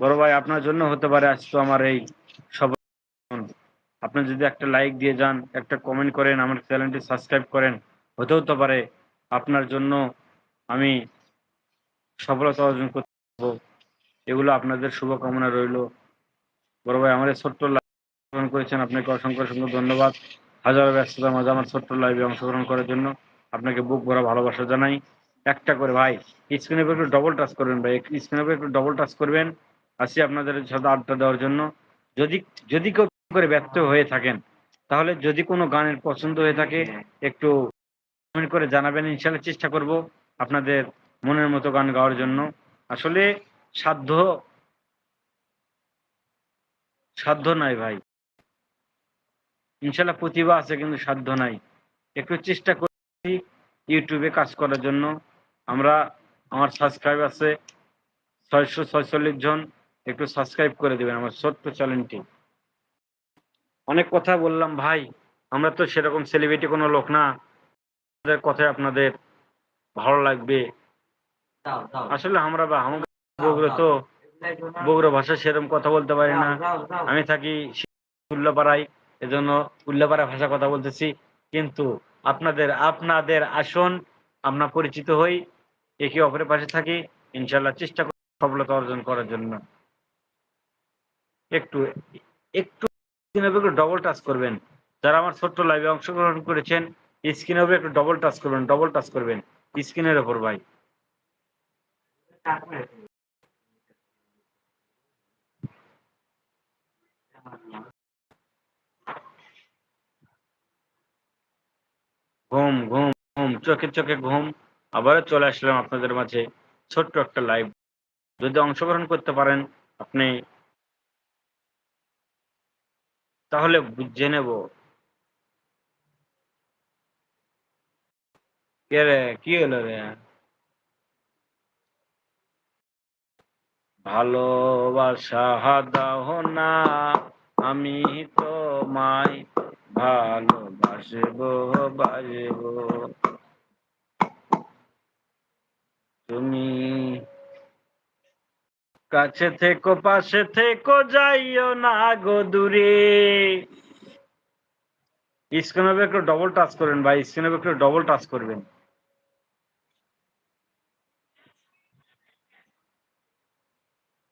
বড় ভাই, আপনার জন্য হতে পারে আজ তো আমার এই সব আপনি যদি একটা লাইক দিয়ে যান, একটা কমেন্ট করেন, আমার চ্যানেলটি সাবস্ক্রাইব করেন, হতেও তো পারে আপনার জন্য আমি সফলতা অর্জন করতে পারব। এগুলো আপনাদের শুভকামনা রইল। বড় ভাই, আমার ছোট্ট লাইভ করেছেন, আপনাকে অসংখ্য অসংখ্য ধন্যবাদ। হাজার ব্যস্ততার মাঝে আমার ছোট্ট লাইভে অংশগ্রহণ করার জন্য আপনাকে বুক ভরা ভালোবাসা জানাই। একটা করে, ভাই স্ক্রিনের একটু ডবল টাচ করবেন, ভাই স্ক্রিনের একটু ডবল টাচ করবেন। আসি আপনাদের সাথে আড্ডা দেওয়ার জন্য। যদি যদি কেউ করে ব্যর্থ হয়ে থাকেন, তাহলে যদি কোনো গানের পছন্দ হয়ে থাকে, একটু কমেন্ট করে জানাবেন ইনশাল্লাহ চেষ্টা করব আপনাদের মনের মতো গান গাওয়ার জন্য। আসলে সাধ্য সাধ্য নাই ভাই। ইনশাল্লাহ প্রতিভা আছে, কিন্তু সাধ্য নাই। একটু চেষ্টা করছি ইউটিউবে কাজ করার জন্য। আমরা, আমার সাবস্ক্রাইব আছে ছয়শো ছয়চল্লিশ জন। একটু সাবস্ক্রাইব করে দেবেন আমার ছোট্ট চ্যানেলটি অনেক কথা বললাম ভাই আমরা তো সেরকম সেলিব্রিটি কোনো লোক না। আমাদের কথায় আপনাদের ভালো লাগবে। আসলে আমরা বা আমাদের বগুড়া তো বগুড়া ভাষা সেরকম কথা বলতে পারি না। আমি থাকি উল্লাপাড়ায় এজন্য উল্লাপাড়া ভাষা কথা বলতেছি। কিন্তু আপনাদের আপনাদের আসন আমরা পরিচিত হই একে অপরের পাশে থাকি। ইনশাল্লাহ চেষ্টা করি সফলতা অর্জন করার জন্য। একটু একটু ডবল টাচ করবেন। যারা আমার ছোট্ট লাইভে অংশগ্রহণ করেছেন স্ক্রিনের উপরে একটু ডবল টাচ করবেন ডবল টাচ করবেন স্ক্রিনের ওপর ভাই। ঘুম ঘুম ঘুম, চোখে চোখে ঘুম। আবারও চলে আসলাম আপনাদের মাঝে ছোট্ট একটা লাইভ যদি অংশগ্রহণ করতে পারেন, আপনি তাহলে বুঝে নেব। কে রে, কি হলো রে? ভালোবাসা দাও না, আমি তোমায় ভালোবাসবো, বাসবো। তুমি কাছে থেকো, পাশে থেকো, যাইও না গো দূরে। স্ক্রিনে একটু ডবল টাচ করবেন ভাই স্ক্রিনে একটু ডবল টাচ করবেন।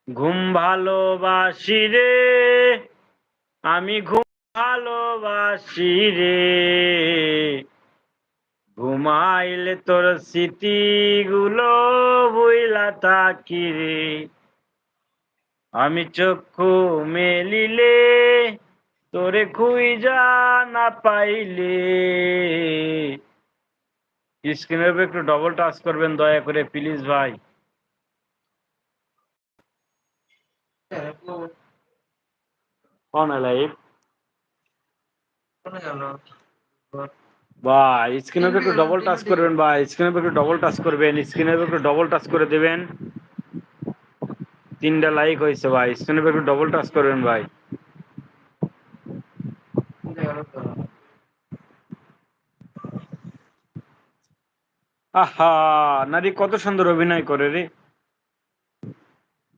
ঘুম ভালোবাসি রে, আমি ঘুম ভালোবাসি রে। ঘুমাইলে তোর স্মৃতিগুলো বইলা থাকি রে। আমি চক্ষু মেলিলে তোরে খুঁজা না পাইলে। স্ক্রিনের উপর একটু ডবল টাচ করবেন দয়া করে প্লিজ ভাই। লাইভ ভাই স্ক্রিনের উপর একটু ডবল টাচ করবেন ভাই স্ক্রিনের উপর একটু ডবল টাচ করবেন স্ক্রিনের উপর একটু ডবল টাচ করে দেবেন। তিনটা লাইক হয়েছে ভাই। উপর একটু ডবল টাচ করবেন ভাই। আহা, নারী কত সুন্দর অভিনয় করে রে।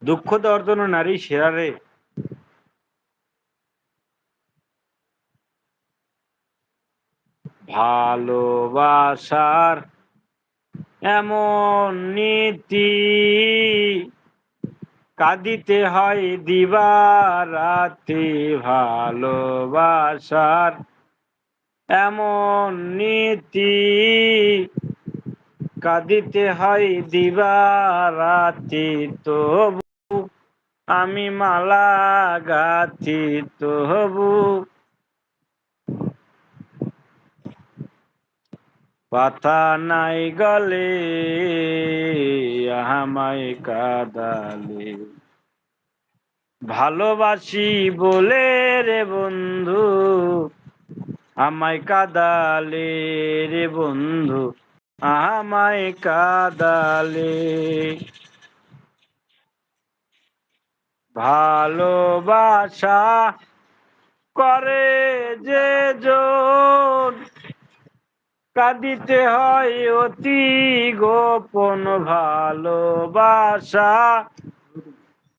দুঃখ দেওয়ার জন্য নারী সেরা রে। ভালোবাসার এমন নীতি কাঁদিতে হয় দিবা রাতে ভালোবাসার এমন নীতি। কাঁদিতে হয় দিবা রাতি তবু আমি মালা গাথি, তবু পাতা নাই গলে। আমায় কাদালে। ভালোবাসি বলে রে বন্ধু, আমায় কাদালে রে বন্ধু, আমায় কাদালে। ভালোবাসা করে যে জন কাঁদিতে হয় অতি গোপন ভালোবাসা।